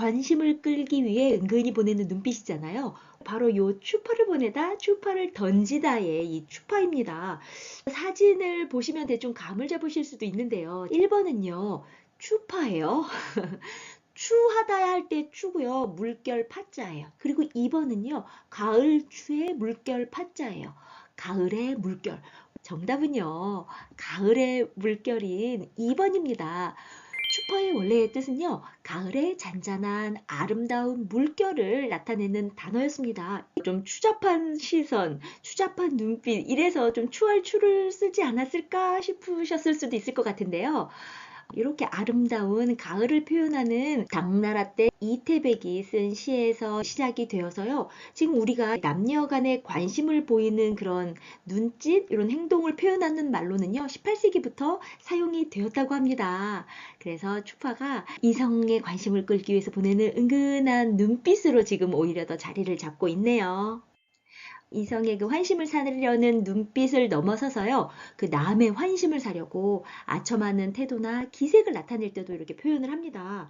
관심을 끌기 위해 은근히 보내는 눈빛이잖아요. 바로 요 추파를 보내다, 추파를 던지다의 이 추파입니다. 사진을 보시면 대충 감을 잡으실 수도 있는데요. 1번은요, 추파예요. 추하다야 할 때 추고요. 물결 파자예요. 그리고 2번은요. 가을 추의 물결 파자예요. 가을의 물결. 정답은요. 가을의 물결인 2번입니다. 추파의 원래의 뜻은요. 가을의 잔잔한 아름다운 물결을 나타내는 단어였습니다. 좀 추잡한 시선, 추잡한 눈빛 이래서 좀 추할 추를 쓰지 않았을까 싶으셨을 수도 있을 것 같은데요. 이렇게 아름다운 가을을 표현하는 당나라 때 이태백이 쓴 시에서 시작이 되어서요. 지금 우리가 남녀 간의 관심을 보이는 그런 눈짓, 이런 행동을 표현하는 말로는요. 18세기부터 사용이 되었다고 합니다. 그래서 추파가 이성의 관심을 끌기 위해서 보내는 은근한 눈빛으로 지금 오히려 더 자리를 잡고 있네요. 이성의 그 환심을 사려는 눈빛을 넘어서서요, 그 남의 환심을 사려고 아첨하는 태도나 기색을 나타낼 때도 이렇게 표현을 합니다.